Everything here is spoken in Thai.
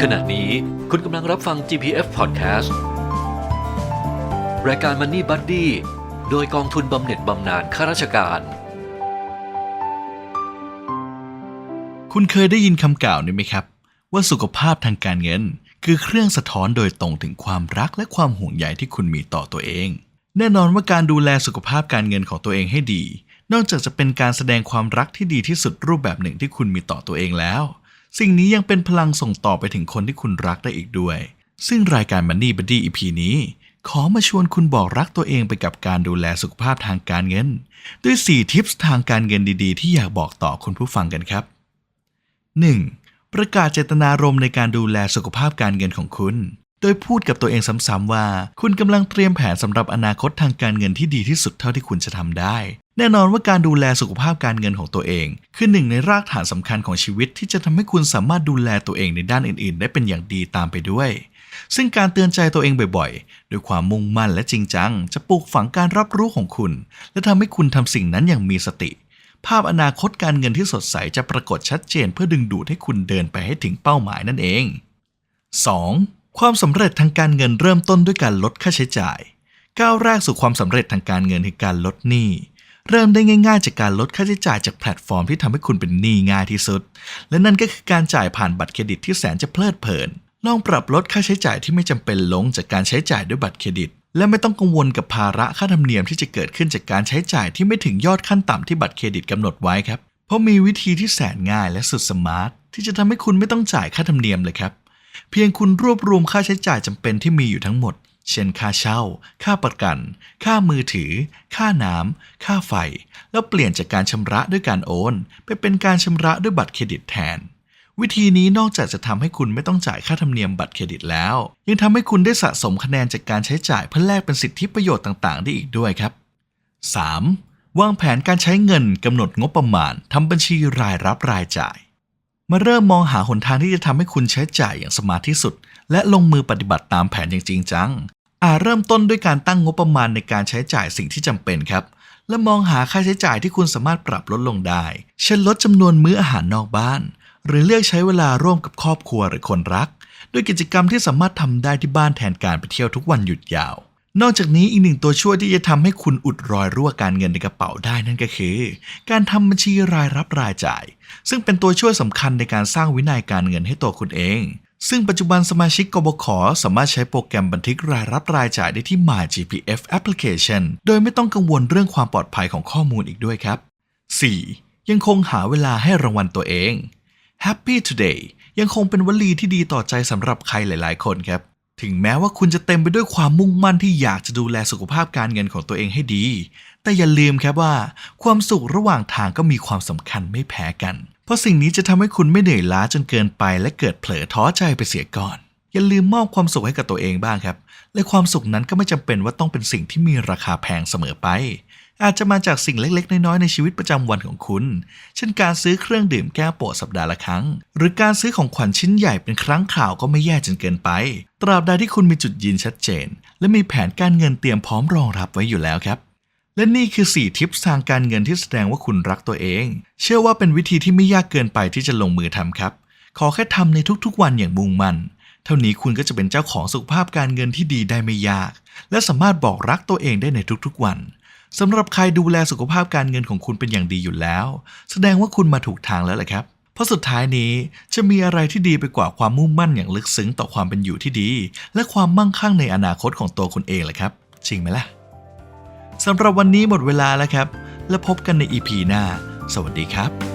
ขณะนี้คุณกำลังรับฟัง GPF Podcast รายการ Money Buddy โดยกองทุนบำเหน็จบำนาญข้าราชการ คุณเคยได้ยินคำกล่าวนี้ไหมครับ ว่าสุขภาพทางการเงิน คือเครื่องสะท้อนโดยตรงถึงความรักและความห่วงใยที่คุณมีต่อตัวเอง แน่นอนว่าการดูแลสุขภาพการเงินของตัวเองให้ดี นอกจากจะเป็นการแสดงความรักที่ดีที่สุดรูปแบบหนึ่งที่คุณมีต่อตัวเองแล้ว สิ่งนี้ยังเป็นพลังส่งต่อไปถึงคนที่คุณรักได้อีกด้วย ซึ่งรายการ Money Buddy EP นี้ ขอมาชวนคุณบอกรักตัวเองไปกับการดูแลสุขภาพทางการเงิน ด้วย 4 ทิปส์ทางการเงินดีๆ ที่อยากบอกต่อคุณผู้ฟังกันครับ 1. ประกาศเจตนารมณ์ในการดูแลสุขภาพการเงินของคุณ โดยพูดกับตัวเองซ้ำๆว่า คุณกำลังเตรียมแผนสำหรับอนาคตทางการเงินที่ดีที่สุดเท่าที่คุณจะทำได้ แน่นอนว่าการดูแลสุขภาพการเงินของตัวเอง คือหนึ่งในรากฐานสำคัญของชีวิตที่จะทำให้คุณสามารถดูแลตัวเองในด้านอื่น ๆ ได้เป็นอย่างดีตามไปด้วย ซึ่งการเตือนใจตัวเองบ่อยๆด้วยความมุ่งมั่นและจริงจัง จะปลูกฝังการรับรู้ของคุณ และทำให้คุณทำสิ่งนั้นอย่างมีสติภาพอนาคตการเงินที่สดใสจะปรากฏชัดเจนเพื่อดึงดูดให้คุณเดินไปให้ถึงเป้าหมายนั่นเอง 2. ความสำเร็จทางการเงินเริ่มต้นด้วยการลดค่าใช้จ่าย ก้าวแรกสู่ความสำเร็จทางการเงินคือการลดหนี้เริ่มได้ง่ายๆ จากการลดค่าใช้จ่ายจากแพลตฟอร์มที่ทำให้คุณเป็นหนี้ง่ายที่สุด และนั่นก็คือการจ่ายผ่านบัตรเครดิตที่แสนจะเพลิดเพลิน ลองปรับลดค่าใช้จ่ายที่ไม่จำเป็นลงจากการใช้จ่ายด้วยบัตรเครดิต และไม่ต้องกังวลกับภาระค่าธรรมเนียมที่จะเกิดขึ้นจากการใช้จ่ายที่ไม่ถึงยอดขั้นต่ำที่บัตรเครดิตกำหนดไว้ครับ เพราะมีวิธีที่แสนง่ายและสุดสมาร์ทที่จะทำให้คุณไม่ต้องจ่ายค่าธรรมเนียมเลยครับ เพียงคุณรวบรวมค่าใช้จ่ายจำเป็นที่มีอยู่ทั้งหมด เช่นค่าเช่า ค่าประกัน ค่ามือถือ ค่าน้ำ ค่าไฟ แล้วเปลี่ยนจากการชำระด้วยการโอน ไปเป็นการชำระด้วยบัตรเครดิตแทน วิธีนี้นอกจากจะทำให้คุณไม่ต้องจ่ายค่าธรรมเนียมบัตรเครดิตแล้ว ยังทำให้คุณได้สะสมคะแนนจากการใช้จ่ายเพื่อแลกเป็นสิทธิประโยชน์ต่างๆ ได้อีกด้วยครับ 3. วางแผนการใช้เงินกำหนดงบประมาณทำบัญชีรายรับรายจ่าย มาเริ่มมองหาหนทางที่จะทำให้คุณใช้จ่ายอย่างสมาร์ทที่สุด และลงมือปฏิบัติตามแผนอย่างจริงจัง อาจเริ่มต้นด้วยการตั้งงบประมาณในการใช้จ่ายสิ่งที่จำเป็นครับ และมองหาค่าใช้จ่ายที่คุณสามารถปรับลดลงได้ เช่นลดจำนวนมื้ออาหารนอกบ้าน หรือเลือกใช้เวลาร่วมกับครอบครัวหรือคนรัก ด้วยกิจกรรมที่สามารถทำได้ที่บ้านแทนการไปเที่ยวทุกวันหยุดยาว นอกจากนี้อีกหนึ่งตัวช่วยที่จะทำให้คุณอุดรอยรั่วการเงินในกระเป๋าได้นั่นก็คือ การทำบัญชีรายรับรายจ่าย ซึ่งเป็นตัวช่วยสำคัญในการสร้างวินัยการเงินให้ตัวคุณเอง ซึ่งปัจจุบันสมาชิกกบขสามารถใช้โปรแกรมบันทึกรายรับรายจ่ายได้ที่ MyGPF Application โดยไม่ต้องกังวลเรื่องความปลอดภัยของข้อมูลอีกด้วยครับ 4. ยังคงหาเวลาให้รางวัลตัวเอง Happy Today ยังคงเป็นวลีที่ดีต่อใจสำหรับใครหลาย ๆ คนครับ ถึงแม้ว่าคุณจะเต็มไปด้วยความมุ่งมั่นที่อยากจะดูแลสุขภาพการเงินของตัวเองให้ดี แต่อย่าลืมครับว่า ความสุขระหว่างทางก็มีความสำคัญไม่แพ้กัน เพราะสิ่งนี้จะทำให้คุณไม่เหนื่อยล้าจนเกินไป และเกิดเผลอท้อใจไปเสียก่อน อย่าลืมมอบความสุขให้กับตัวเองบ้างครับ และความสุขนั้นก็ไม่จำเป็นว่าต้องเป็นสิ่งที่มีราคาแพงเสมอไป อาจจะมาจากสิ่งเล็กๆ น้อยๆ ในชีวิตประจำวันของคุณ เช่นการซื้อเครื่องดื่มแก้ปวดสัปดาห์ละครั้ง หรือการซื้อของขวัญชิ้นใหญ่เป็นครั้งคราวก็ไม่แย่จนเกินไป ตราบใดที่คุณมีจุดยืนชัดเจน และมีแผนการเงินเตรียมพร้อมรองรับไว้อยู่แล้วครับ และนี่คือ 4 ทิปทางการเงินที่แสดงว่าคุณรักตัวเอง เชื่อว่าเป็นวิธีที่ไม่ยากเกินไปที่จะลงมือทำครับ ขอแค่ทำในทุกๆ วันอย่างมุ่งมั่นเท่านี้คุณก็จะเป็นเจ้าของสุขภาพการเงินที่ดีได้ไม่ยาก และสามารถบอกรักตัวเองได้ในทุกๆวัน สำหรับใครดูแลสุขภาพการเงินของคุณเป็นอย่างดีอยู่แล้ว แสดงว่าคุณมาถูกทางแล้วแหละครับ เพราะสุดท้ายนี้จะมีอะไรที่ดีไปกว่าความมุ่งมั่นอย่างลึกซึ้งต่อความเป็นอยู่ที่ดี และความมั่งคั่งในอนาคตของตัวคุณเองแหละครับ จริงไหมล่ะสำหรับวันนี้หมดเวลาแล้วครับ แล้วพบกันใน EP หน้า สวัสดีครับ